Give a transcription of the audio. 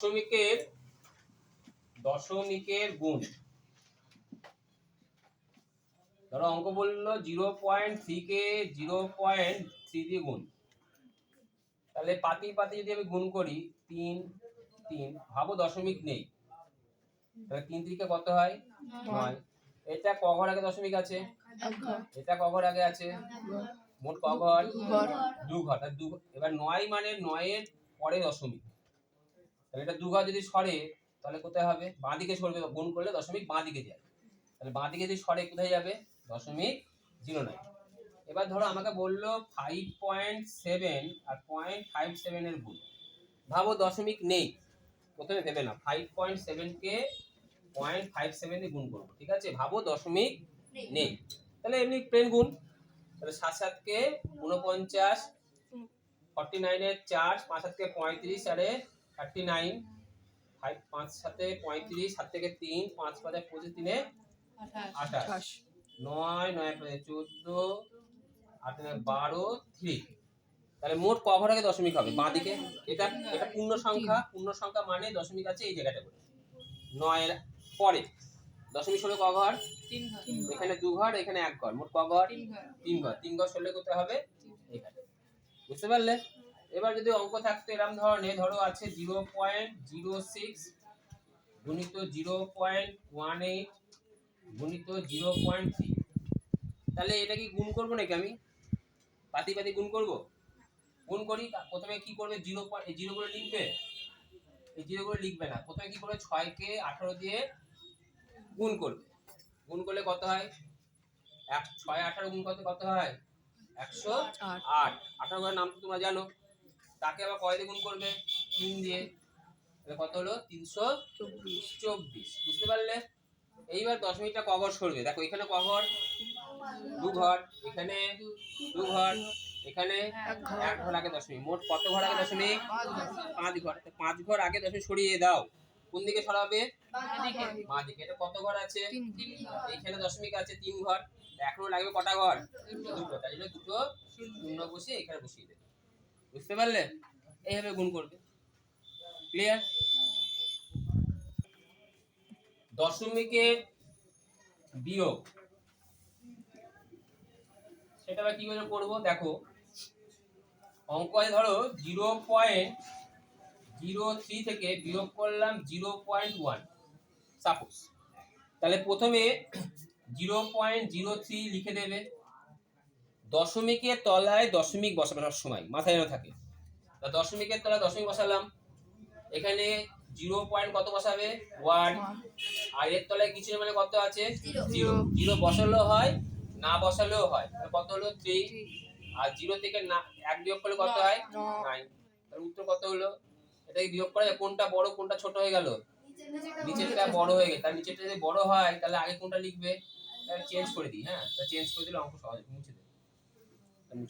দশমিকের দশমিকের গুণ। ধরো অঙ্ক বলল zero point zero point three দিয়ে গুণ। তাহলে পাতি পাতি যদি আমি গুণ করি তিন তিন ভাবো দশমিক নেই। তাহলে তিন থেকে কত হয়? নয়। এটা ক ঘর আগে দশমিক আছে? এটা ক ঘর আগে আছে? মোট ক ঘর? দু ঘর। দু এবার নয় মানে নয়ের পরে দশমিক। তাহলে এটা দু ঘর যদি সরে তাহলে কোথায় হবে? বাঁ দিকে সরবে গুণ করলে দশমিক বাঁ দিকে যায়। তাহলে বাঁ দিকে যদি সরে কোথায় যাবে? দশমিক জিরো নাইন এবার ধরো আমাকে বলল ফাইভ পয়েন্ট সেভেন আর পয়েন্ট ফাইভ সেভেনের গুণ। ভাবো দশমিক নেই। প্রথমে ভেবে না ফাইভ পয়েন্ট সেভেনকে পয়েন্ট ফাইভ সেভেন দিয়ে গুণ করব ঠিক আছে? ভাবো দশমিক নেই। তাহলে এমনি প্লেন গুণ। তাহলে সাত সাতকে উনপঞ্চাশ ফর্টি নাইনের চার পাঁচ সাতকে পঁয়ত্রিশ আরে থার্টি নাইন ফাইভ পাঁচ সাথে পঁয়ত্রিশ সাত থেকে তিন পাঁচ পাঁচে পঁচিশ তিনে আঠাশ। নয় নয় পাঁচে চোদ্দ আট তিনে বারো থ্রি তাহলে মোট কভার আগে দশমিক হবে? বাঁ দিকে। এটা এটা পূর্ণ সংখ্যা। পূর্ণ সংখ্যা মানে দশমিক আছে এই জায়গাটা করে। নয়ের পরে। দশমিক ষোলো কঘর এখানে দু ঘর এখানে এক ঘর। মোট কঘর তিন ঘর। তিন ঘর। ষোলো কোথায় হবে? এখানে বুঝতে পারলে? এবার যদি অঙ্ক থাকতো এরকম ধরনের, ধরো আছে জিরো পয়েন্ট জিরো সিক্স গুণিত জিরো পয়েন্ট ওয়ান এইট গুণিত জিরো পয়েন্ট থ্রি তাহলে এটা কি গুণ করব নাকি আমি? পাতি পাতি গুণ করব? গুণ করি প্রথমে কি করবে? জিরো পয়েন্ট জিরো করে লিখবে? এই জিরো করে লিখবে না। প্রথমে কি করবে? ছয়কে আঠারো দিয়ে গুণ করবে। গুণ করলে কত হয়? এক, ছয়, আঠারো গুণ করতে কত হয়? একশো আট। আট আঠারো ঘরের নাম তো তোমরা জানো। তাকে আবার কয় দিয়ে গুণ করবে? তিন দিয়ে। তাহলে কত হলো? তিনশো চব্বিশ। বুঝতে পারলে? এইবার দশমিকটা কভার সরবে। দেখো এখানে কঘর দু ঘর এখানে দু ঘর এখানে এক ঘর। আগে দশমিক মোট কত ঘর আগে দশমিক পাঁচ ঘর। পাঁচ ঘর আগে দশমিক সরিয়ে দাও। কোন দিকে সরাবে? মা দিকে এটা কত ঘর আছে? তিন এইখানে দশমিক আছে তিন ঘর। এখনও লাগবে কটা ঘর? দুটো। তাই জন্য দুটো শূন্য বসিয়ে এখানে বসিয়ে দেবে। বুঝতে পারলে? এইভাবে গুণ করবে। ক্লিয়ার দশমিকের বিয়োগ। সেটা আবার কি করে করব? দেখো, অঙ্কয় ধরো জিরো পয়েন্ট জিরো থ্রি থেকে বিয়োগ করলাম জিরো পয়েন্ট ওয়ান। সাপোজ তাহলে প্রথমে জিরো পয়েন্ট জিরো থ্রি লিখে দেবে। দশমিকের তলায় দশমিক বসাবে সব সময় মাথায় যেন থাকে। তা দশমিকের তলায় দশমিক বসালাম। এখানে জিরো পয়েন্ট কত বসাবে? ওয়ান। আর এর তলায় কিছু মানে কত আছে? জিরো। জিরো। বসালেও হয় না বসালেও হয়। কত হলো? থ্রি। আর জিরো থেকে না এক বিয়োগ করলে কত হয়। নাইন। তাহলে উত্তর কত হলো? এটাকে বিয়োগ করা যায়। কোনটা বড় কোনটা ছোট হয়ে গেল? নিচেরটা বড় হয়ে গেছে। তার নিচেরটা যদি বড় হয় তাহলে আগে কোনটা লিখবে? চেঞ্জ করে দিই হ্যাঁ? চেঞ্জ করে দিলে অঙ্ক সহজ মুছে